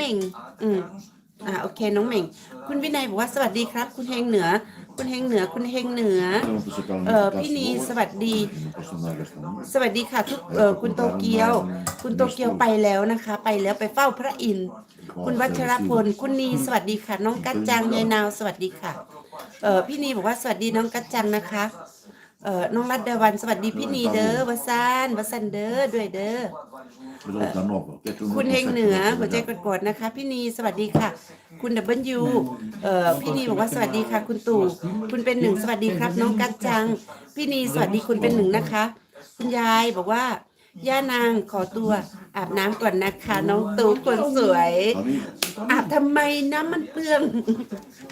เหม่งอืมอ่าโอเค น้องเหม่ง คุณวินัยบอกว่าสวัสดีครับ คุณเฮงเหนือ คุณเฮงเหนือ คุณเฮงเหนือ เออพี่นีสวัสดี สวัสดีค่ะทุกเออคุณโตเกียว คุณโตเกียวไปแล้วนะคะ ไปแล้วไปเฝ้าพระอินทร์คุณวัชรพล คุณนีสวัสดีค่ะ น้องกัจจังยายนาว สวัสดีค่ะ เออพี่นีบอกว่าสวัสดีน้องกัจจังนะคะ เออน้องรัตดาวันสวัสดีพี่นีเด้อวสันวสันเด้อด้วยเด้อ คุณเฮงเหนือหัวใจกดๆนะคะ พี่นีสวัสดีค่ะ คุณดับเบิลยูเอ่อพี่นีบอกว่าสวัสดีค่ะ คุณตู่คุณเป็นหนึ่งสวัสดีครับ น้องกัจจัง พี่นีสวัสดีคุณเป็นหนึ่งนะคะ คุณยายบอกว่าย่านางขอตัวอาบน้ำก่อนนะคะ น้องตู่คนสวย อาบทำไมน้ำมันเปลือง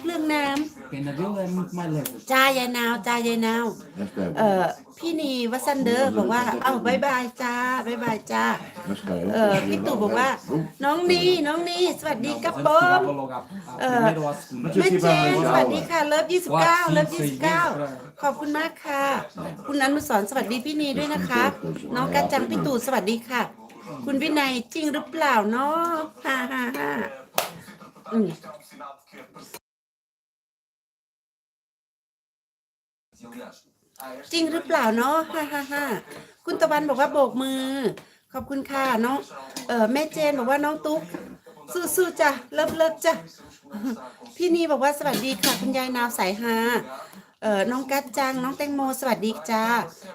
เปลืองน้ Penadil é muito mais leve. ำจ้ายายนาวจ้ายายนาวเอ่อพี่นีวัสันเดอร์บอกว่า เอ้าบายบายจ้าบายบายจ้าเออพี่ตู่บอกว่า น้องนีน้องนีสวัสดีครับผม Chegava logo à, à Ah. primeira ou à segunda. แม่เจนสวัสดีค่ะเลิฟ29เลิฟ29ขอบคุณมากค่ะ คุณอนุสรณ์สวัสดีพี่นีด้วยนะคะ น้องกัจจังพี่ตู่สวัสดีค่ะ คุณวินัยจริงหรือเปล่าเนาะฮ่าฮ่าฮ่าอืม จริงหรือเปล่าเนาะฮ่าฮ่าฮ่าคุณตะวันบอกว่าโบกมือ ขอบคุณค่ะน้องเออแม่เจนบอกว่าน้องตุ๊กสู้ๆจ้ะเลิฟเลิฟจ้ะพี่นีบอกว่าสวัสดีค่ะ คุณยายนาวสายฮาเอ่อน้องกัจจังน้องแตงโม สวัสดีจ้า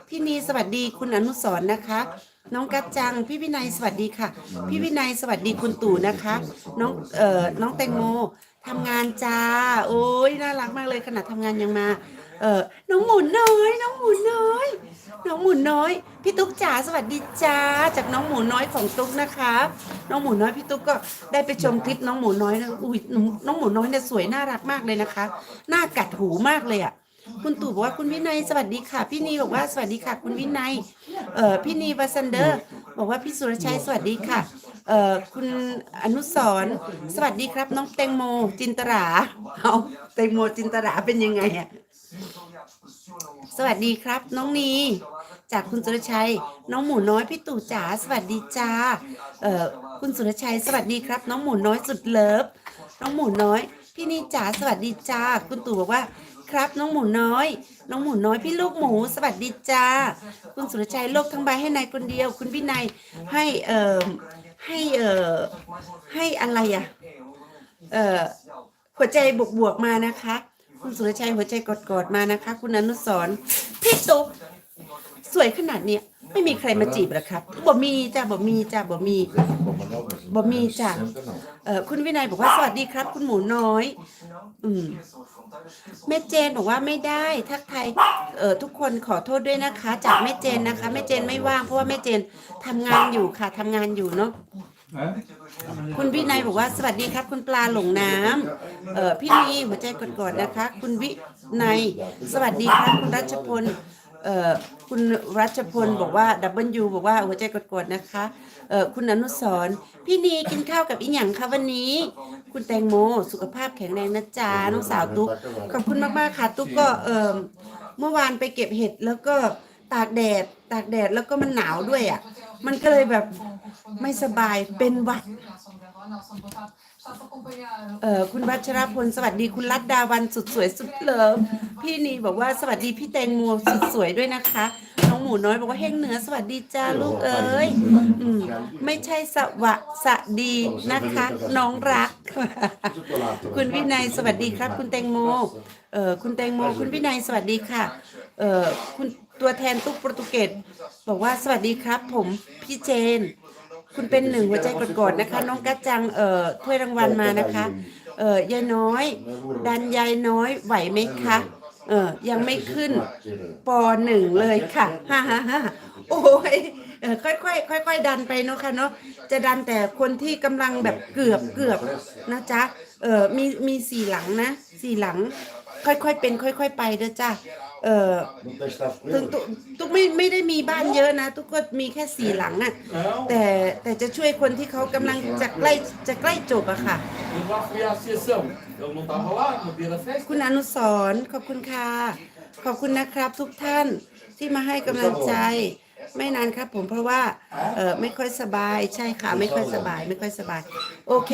พี่นีสวัสดีคุณอนุสรนะคะ น้องกัจจัง พี่วินัยสวัสดีค่ะ พี่วินัยสวัสดีคุณตู่นะคะ น้องเอ่อน้องแตงโมทำงานจ้า โอ้ยน่ารักมากเลยขนาดทำงานยังมา เออน้องหมุนน้อย น้องหมุนน้อย น้องหมุนน้อย พี่ตุ๊กจ๋าสวัสดีจ้า จากน้องหมูน้อยของตุ๊กนะคะ น้องหมูน้อยพี่ตุ๊กก็ได้ไปชมคลิปน้องหมูน้อยนะอุ้ยน้องน้องหมูน้อยเนี่ยสวยน่ารักมากเลยนะคะ หน้ากัดหูมากเลยอะ คุณตู่บอกว่าคุณวินัยสวัสดีค่ะ พี่นีบอกว่าสวัสดีค่ะ คุณวินัยเอ่อพี่นีวัสันเดอร์ บอกว่าพี่สุรชัยสวัสดีค่ะเอ่อคุณอนุสรณ์สวัสดีครับ น้องแตงโมจินตราเอาแตงโมจินตราเป็นยังไงอะสวัสดีครับ น้องนีจากคุณสุรชัย น้องหมูน้อยพี่ตู่จ๋าสวัสดีจ้าเอ่อคุณสุรชัย สวัสดีครับ น้องหมูน้อยสุดเลิฟน้องหมูน้อย พี่นีจ๋าสวัสดีจ้าคุณตู่บอกว่า ครับ น้องหมูน้อย น้องหมูน้อยพี่ลูกหมู สวัสดีจ้า คุณสุรชัยโลกทั้งใบให้นายคนเดียว คุณพี่นายให้เอ่อให้เอ่อให้อะไรอะเอ่อหัวใจบวกบวกๆมานะคะ คุณสุรชัยหัวใจกอดๆมานะคะ คุณอนุสรพี่ตุ๊กสวยขนาดเนี้ยไม่มีใครมาจีบหรอกครับบ่มีจ้ะบ่มีจ้ะบ่มีบ่มีจ้ะเอ่อคุณวินัยบอกว่าสวัสดีครับ คุณหมูน้อย อืม แม่เจนบอกว่าไม่ได้ทักไทายเออทุกคนขอโทษด้วยนะคะ จากแม่เจนนะคะแม่เจนไม่ว่างเพราะว่าแม่เจนทำงานอยู่ค่ะทำงานอยู่เนาะ Hã? คุณวินัยบอกว่าสวัสดีครับ คุณปลาหลงน้ำเออพี่นีหัวใจกดๆนะคะ คุณวินัยสวัสดีครับคุณรัชพล เอ่อคุณรัชพลบอกว่าดับเบิลยูบอกว่าหัวใจกดๆนะคะเอ่อคุณอนุสรณ์พี่นีกินข้าวกับอีหยังคะวันนี้ คุณแตงโมสุขภาพแข็งแรงนะจ๊ะน้องสาวตุ๊กขอบคุณมากๆค่ะตุ๊กก็เอ่อเมื่อวานไปเก็บเห็ดแล้วก็ตากแดดตากแดดแล้วก็มันหนาวด้วยอะมันก็เลยแบบไม่สบายเป็นหวัดเอ่อ คุณวัชรพลสวัสดีคุณรัตดาวันสุดสวยสุดเลิฟพี่นีบอกว่าสวัสดีพี่แตงโมสุดสวยด้วยนะคะ น้องหมูน้อยบอกว่าเฮงเหนือสวัสดีจ้าลูกเอ้ยอืมไม่ใช่สวะสะดีนะคะ น้องรัก คุณวินัยสวัสดีครับ คุณแตงโมเอ่อคุณแตงโมคุณวินัยสวัสดีค่ะเอ่อคุณตัวแทนตุ๊กโปรตุเกสบอกว่าสวัสดีครับ ผมพี่เจน คุณเป็นหนึ่งหัวใจกดๆนะคะ น้องกัจจังเอ่อถ้วยรางวัลมานะคะ เอ่อยายน้อย ดันยายน้อยไหวไหมคะ เออยังไม่ขึ้นปหนึ่งเลยค่ะฮ่าฮ่าฮ่าโอ้ยเออค่อยๆค่อยๆดันไปเนาะค่ะเนาะจะดันแต่คนที่กำลังแบบเกือบเกือบนะจ๊ะเออมีมีสี่หลังนะสี่หลัง ค่อยๆเป็น ค่อย ๆ ไปเด้อจ้าเออ ถึงตุตุกไม่ไม่ได้มีบ้านเยอะนะ ตุกก็มีแค่สี่หลังอะแต่แต่จะช่วยคนที่เขากำลังจะใกล้จะใกล้จบอะค่ะ Eu já fui à associação. Ele não estava lá no dia da festa. คุณอนุสรณ์ขอบคุณค่ะ ขอบคุณนะครับทุกท่านที่มาให้กำลังใจ ไม่นานครับผมเพราะว่าเออไม่ค่อยสบายใช่ค่ะ ไม่ค่อยสบาย ไม่ค่อยสบายโอเค